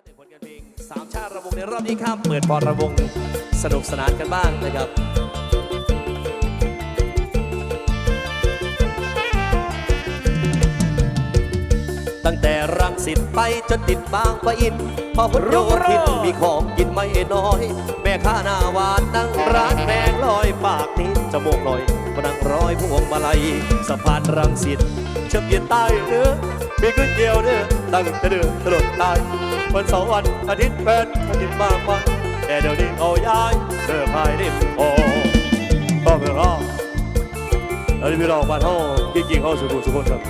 นหนึ่งผลงานเพลงสามชาติระวงในรอบนี้ครับเปิดบอลระวงสนุกสนานกันบ้างนะครับตั้งแต่รังสิตไปจนติดบางปะอิน พอพดโยธินมีของกินไม่น้อย แม่ค้าหน้าวานนั่งร้านแพงลอยปากนี้จมูกลอย มานั่งร้อยพวงมาลัยสะพานรังสิตเชื่อมเย็นใต้เนื้อมีก๋วยเตี๋ยวเนื้อตั้งแต่เดือนตลอดตายวันเสาร์วันอาทิตย์เป็นอาทิตย์มากมายแต่เดี๋ยวนี้เขาย้ายเลิกขายริมโอต้องเถอะเนาะแล้วนี่พี่น้องบ้านเฮาจริงๆเฮาสุขุสุขคนครับ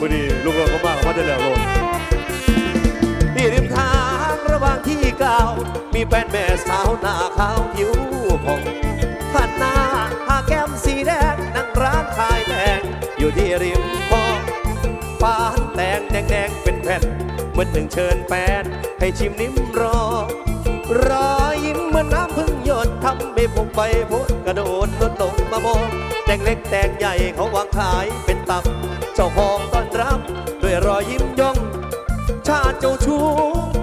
วันนี้ลูกเราก็มากมาได้แล้วลดที่ริมทางระหว่างที่ก้าวมีแฟนแม่สาวหน้าขาวผิวผ อยู่ที่ริมคลองปานแตงแดงๆเป็นแผ่นเหมือนถึงเชิญแฟนให้ชิมนิ้มรอ รอยยิ้มเหมือนน้ำพึ่งหยดทำให้ผมไปพ้นกระโดดลดลงมามองแตงเล็กแตงใหญ่เขาวางขายเป็นตับ เจ้าของต้อนรับด้วยรอยยิ้มย่อง ชาติเจ้าชู้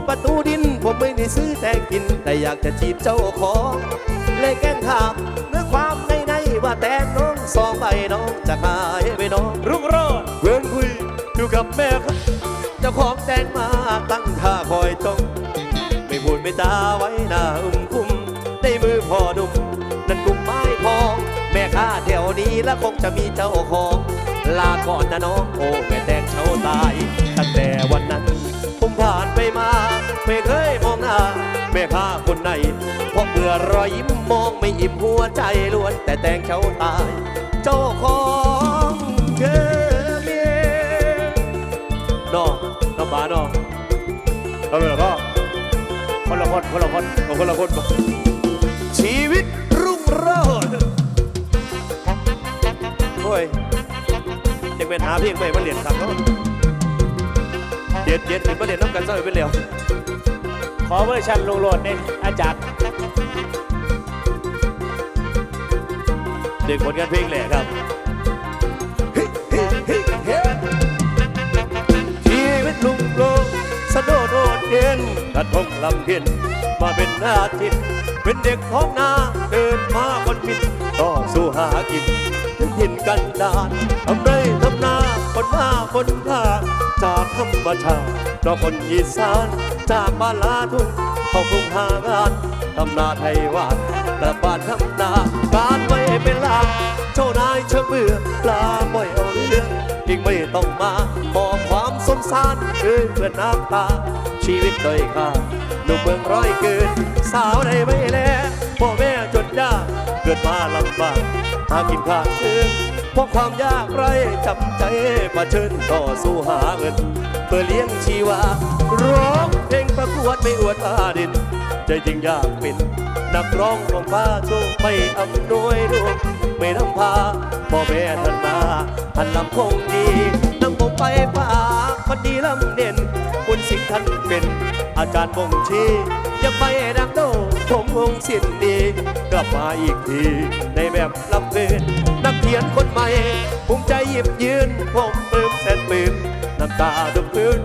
ประตูดินผมไม่ได้ซื้อแต่กิน แต่อยากจะจีบเจ้าของเลยแกล้งถามเนื้อความใน ว่าแตงน้องสองใบน้องจะขายไปน้องรุ่งโรจน์เพื่อนคุยอยู่กับแม่ครับเจ้าของแตงมาตั้งท่าคอยจ้องไม่พูดไม่จาไว้หน้าอุ้มคุ้มในมือพอหนุ่มนั่นกุมไม้พอง แม่ข้าแถวนี้แล้วคงจะมีเจ้าของ ลาก่อนนะน้องโอ้แม่แตงเช้าตาย รอยยิ้มมองไม่อิ่มหัวใจล้วน แต่แตงเช้าตาย เจ้าของคือเมียนองน้องบานองเอาเลยเหรอพ่อคนละคนคนละคนเอาคนละคนมาชีวิตรุ่งโรจน์โอ้ยเด็กเป็นหาเพียงไม่มาเรียนครับเนาะเด็ดเด็ดเป็นมาเรียนน้ำกันซะไปเป็นเร็วขอเวอร์ชันลงโหลดเนี่ยอาจารย์ เด็กผลงานเพลงแหละครับชีวิตลุงโลงสะโดดโดดเด่นกระทงลำเพียนมาเป็นหน้าทินเป็นเด็กท้องนาเดินมาคนผิดต่อสู้หากินถึงถิ่นกันดานทำไรทำนาคนมาคนพาจากธรรมชาติเราคนอีสานจากบ้านลาทุ่งเข้ากรุงหางานทำนาไทยวาดแต่บ้านทำนา เป็นหลักเจ้านายเชื่อเบื่อปลาบ่อยเอาเรื่องยิ่งไม่ต้องมาบอกความสงสารคือเพื่อนน้ำตา ชีวิตโดอยค่าหนุ่มเมืองร้อยเกิน สาวในไม่แลพ่อแม่จนยากเกิดมาลำบากหากินข้างคืนเพราะความยากไรจำใจมาเชิญต่อสู้หาเงินเพื่อเลี้ยงชีวาร้องเพลงประกวดไม่อวดอาดินใจจริงยากเป็น นักร้องของฟ้าโชคไม่อำนวยดวงไม่นำพาพ่อแม่ท่านมาท่านลำคงดีนำผมไปฝากคนดีลำเด่นคุณสิงท่านเป็น อาจารย์บ่งชี้ยังไปดังโดผมคงสิ้นดี กลับมาอีกที ในแบบลำเพลินนักเขียนคนใหม่ภูมิใจหยิบยืนผมปลื้มแสนปลื้มน้ำตาดุมพื้น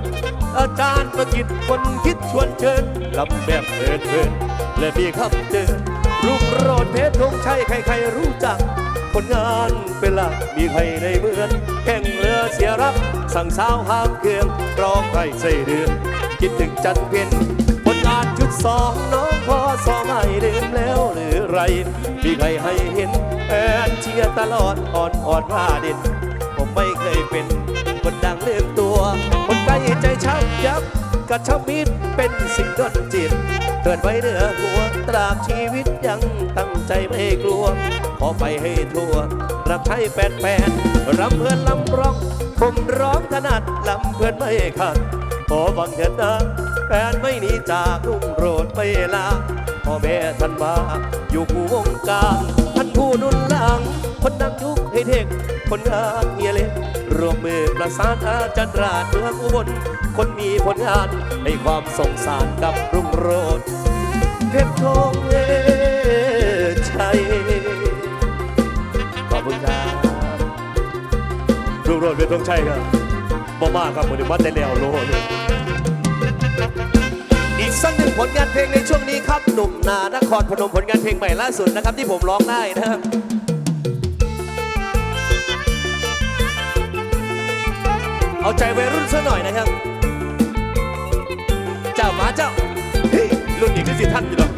อาจารย์ประกิตคนคิดชวนเชิญลำแบบเพลินเพลิน และมีคำเตือนรุ่งโรดเพชรธงชัยใครๆรู้จัก ผลงานเป็นหลักมีใครในเมือนแข่งเรือเสียรัก สั่งสาวห้ามเครื่องร้องไห้ใส่เดือนคิดถึงจันเพ็ญผลงานชุดสองน้องพอสองไม่ลืมแล้วหรือไร มีใครให้เห็นแอนเชียร์ตลอดอ่อนอ่อนว่าเด่นผมไม่เคยเป็นคนดังเลืมตัว คนใกล้ใจช้ำยับกระชับมิตรเป็นสิ่งดนจิต เกิดไว้เหนือหัวตราบชีวิตยังตั้งใจไม่กลัว ขอไปให้ทั่วรับใช้แฟนแฟนๆรำเพื่อนลำร้องผมร้องถนัดลำเพื่อนไม่ขัดขอบังเถิดนะแฟนไม่หนีจากรุ่งโรดไปลาพ่อแม่ท่านมาอยู่คู่วงการท่านผู้นุนหลังคนดังยุคให้เด็กคนงานเฮียเล็กรวมมือประสานอาจารย์ราชเมืองอุบล คนมีผลงานให้ความสงสารกับรุ่งโรดเพชรทองเอชัยขอบคุณครับรุ่งโรดเพชรทองชัยครับบ่มากครับผมถึงวัดได้แล้วโลเลยสักหนึ่งผลงานเพลงในช่วงนี้ครับหนุ่มนานครพนมผลงานเพลงใหม่ล่าสุดนะครับที่ผมร้องได้นะครับเอาใจวัยรุ่นซะหน่อยนะครับ จ้ามาเจ้าเฮ้ยรุ่นนี้ก็สิท่านอยู่หรอก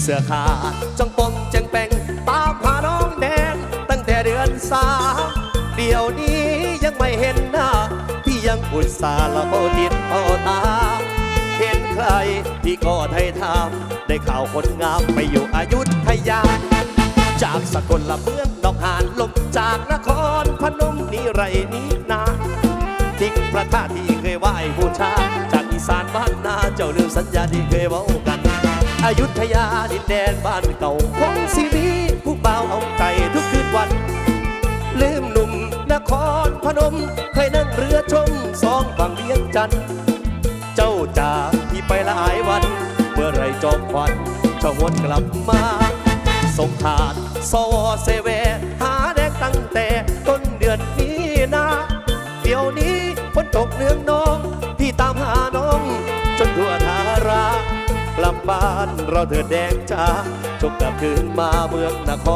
เสื้อขาดจังปงจังแปงตามหาน้องแดง ตั้งแต่เดือนสามเดี๋ยวนี้ยังไม่เห็นหน้าพี่ยังอุตส่าห์ละโบดินเอาตา เห็นใครพี่ก็ไทยทามได้ข่าวคนงามไปอยู่อายุทยา จากสกลละเมืองดอกหานลมจากนครพนมนี่ไรนี้นาทิ้งพระธาตุที่เคยไหว้บูชา สานบ้านนาเจ้าลืมสัญญาที่เคยเว้ากันอยุธยาดินแดนบ้านเก่าของสีมีผู้บ่าวเอาใจทุกคืนวัน ลืมหนุ่มนครพนม เคยนั่งเรือชมสองฝั่งเวียงจันทร์เจ้าจากพี่ไปหลายวัน เมื่อไรจอมควันจะหวนกลับมาส่งขาดสวเซเวหาานเราเถิดแดงจ้าจบกลับคืนมาเมืองนค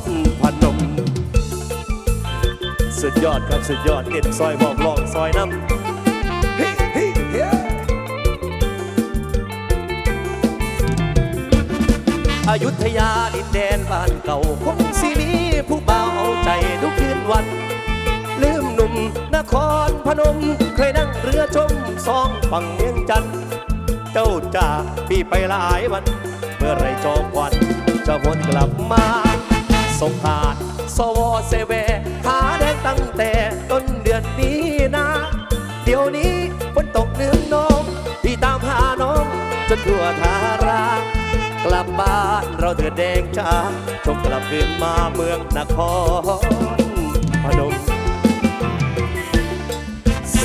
รพนม สุดยอดครับสุดยอดเก็นซอยบอกลองซอยน้ำเฮ้เฮ้เฮ้อยุธยาดินแดนบ้านเก่าคงสิมีผู้บ่าเอาใจทุกคืนวัน ลืมหนุ่มนครพนม เคยนั่งเรือชมสองฝั่งเวียงจันทร์ เจ้าจ่าพี่ไปหลายวัน เมื่อไรจอมควันจะวนกลับมาสงผ่าสวเซเวหาแดงตั้งแต่ต้นเดือนนี้นะ เดี๋ยวนี้ฝนตกเนืองนอง พี่ตามหาน้องจนทั่วทารากลับบ้านเราเถิดแดงจ้าชมกลับคืนมาเมืองนครพนม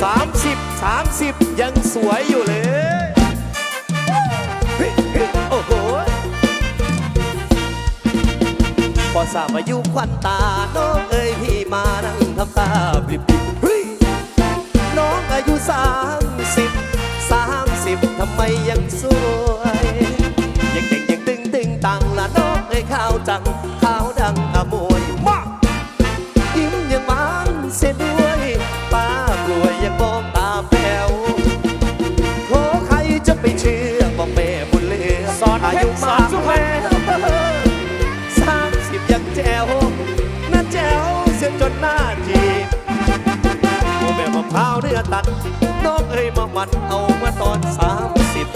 สามสิบสามสิบยังสวยอยู่เลย พอสามอายุควันตา น้องเอ้ยพี่มานั่งทำตาปริบๆเฮ้ยน้องอายุสามสิบสามสิบทำไมยังสวย มะพร้าวเนื้อตัด น้องเอ้ยมามันเอามาตอนสามสิบ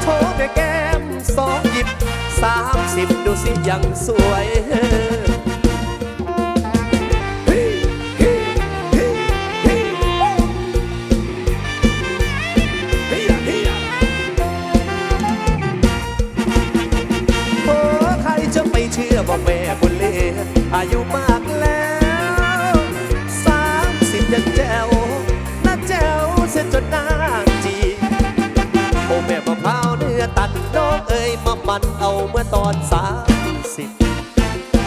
โชว์แม่แก้มสองหยิบสามสิบดูสิยังสวยเฮ้ยเฮ้ยเฮ้ยเฮ้ยเฮ้ยเฮ้ยโอ้ใครจะไปเชื่อว่าแม่บุญเลืออายุมากันเอาเมื่อตอนสามสิบ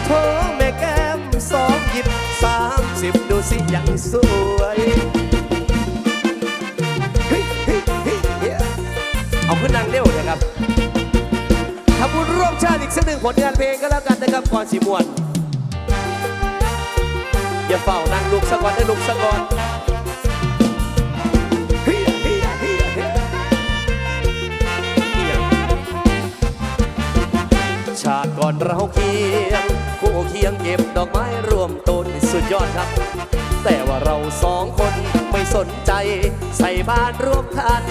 โถแม่แก้มสองหยิบสามสิบดูสิยังสวยเฮ้เฮ้เฮ้เฮ้เอาขึ้นนางเร็วนะครับทำบุญร่วมชาติอีกสักหนึ่งผลงานเพลงก็แล้วกันนะครับก่อนสีมวนอย่าเฝ้านางลูกสะก่อนให้ลูกสะก่อนาติก่อนเราเคียงคู่เคียงเก็บดอกไม้รวมต้นสุดยอดครับ แต่ว่าเราสองคนไม่สนใจใส่บ้านร่วมกัน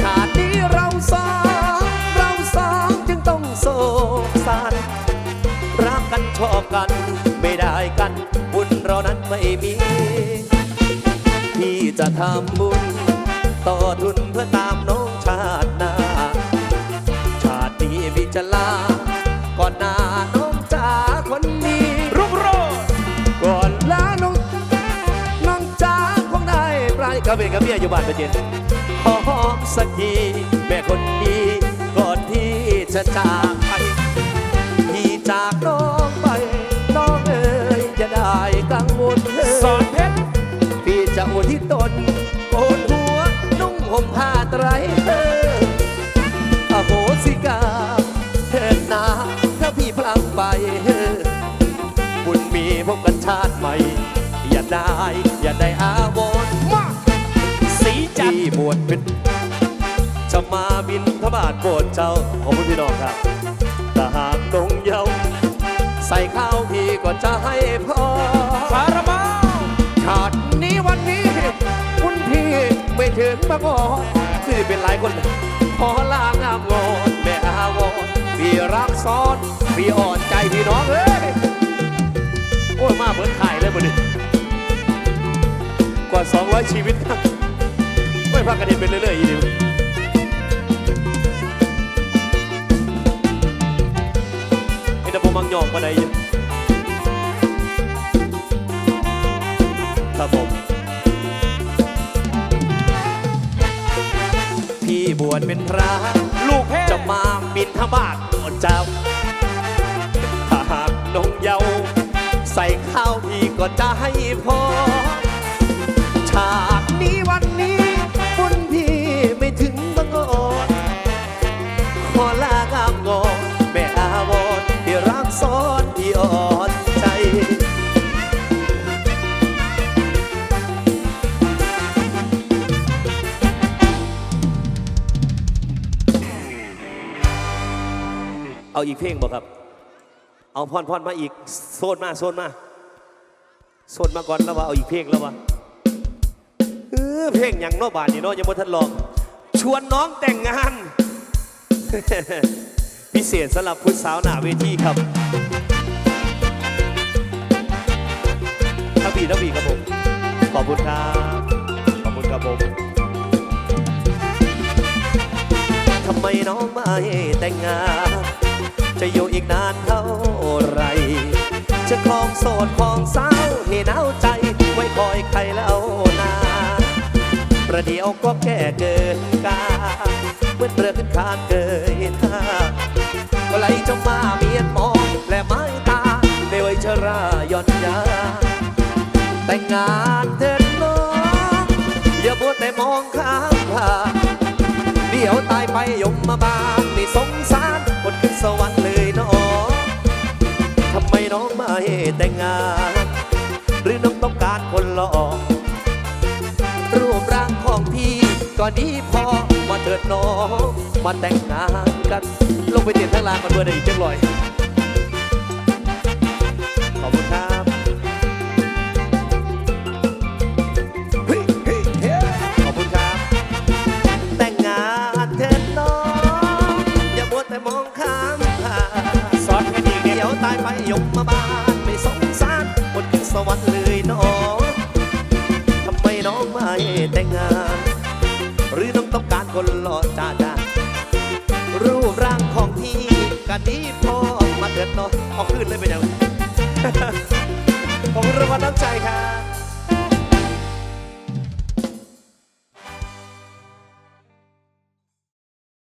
ชาตินี้เราสองเราสองจึงต้องโศกสันรักกันชอบกัน ไม่ได้กันบุญเรานั้นไม่มีที่จะทำบุญ ต่อทุนเพื่อตามน้อง จะลา ก่อนหน้าน้องจ๋าคนนี้รุ่งโรจน์ก่อนลาน้องน้องจ๋าคงได้ปลายกระเบนกระเบียอยู่บ้านประเจนหอมสักทีแม่คนดีก่อนที่จะจากไปพี่จากน้องไปน้องเอ๋ยจะได้กังวลเธสอนเพชรพี่จะอุทิศตนโกนหัวนุ่งห่มผ้าไตรเธอ บกันชาติใหม่ อย่าได้ อย่าได้อาวรมาสีจันทที่ร์บวชเป็นจะมาบินทบาทโปรดเจ้าขอบคุณพี่น้องครับถ้าหากนงเยาวใส่ข้าวพี่ก็จะให้พอคาราบาชาตินี้วันนี้ คุณพี่ไม่ถึงมาก่อนคือเป็นหลายคนขอลางามงอนแม่อาวรพี่รักซ้อนพี่อ่อนใจพี่น้องเอ้ยโอ้ ว่า 200 ชีวิตไม่พักกันเห็นไปเรื่อยๆอีนิวไอ้ตะผมมังยองมาได้อยู่ครับผมพี่บวชเป็นพระลูกแพจะมาบินทบาทโปรดจ้าถ้าหากนงเยาว์ใส่ข้าวพี่ก็จะให้พอ ฉากนี้วันนี้บุญพี่ไม่ถึงบังอ่อนขอลางามงอนแม่อาวรณ์ที่รักซ้อนที่อ่อนใจเอาอีกเพลงบ่ครับ เอาพรพรมาอีก โซนมา โซนมา โซนมาก่อนแล้วว่าเอาอีกเพลงแล้ววะเอเพลงอย่างนอบานนี่เนาะยังบ่ทันลอง ชวนน้องแต่งงาน พิเศษสำหรับผู้สาวหน้าเวทีครับทักบีทักบีครับผม ขอบคุณครับ ขอบคุณครับผมทำไมน้องไม่แต่งงาน จะอยู่อีกนานเท่าไหรจะคลองโสดคลองเศร้าให้หนาวใจ ไว้คอยใครแล้วนา ประเดี๋ยวก็แก่เกินกาเมื่อเปลือกขึ้นคานเกยหน้าก็ไหลจะมาเมียนมองและไม้ตาในวัยชราย่อนยา แต่งงานเถิดน้องอย่ามัวแต่มองข้ามผ่าเดี๋ยวตายไปยมมาบานนี่สงสารคนขึ้นสวรรค์เลยน้องทำไมน้องไม่แต่งงาน หรือน้องต้องการคนหล่อรูปร่าง ของพี่ก็ดีพอมาเถิดน้องมาแต่งงานกัน ลงไปเตียนทั้งลานกันเบอร์ได้อีกจังลอยขอบคุณครับเฮ้ยเฮ้ยเฮ้ยขอบคุณครับ แต่งงานเถิดน้องอย่ามัวแต่มองข้ามผ่านสอนกันอีกเนี่ยเดี๋ยวตายไปยมมาบ้านไม่สงสารบนขึ้นสวรรค์เลย คนหล่อจ้าจ้ารูปร่างของพี่กะดีพอมาเถิดน้องเอาขึ้นเลยไปเดี๋ยวผมรางวัลน้ำใจครับ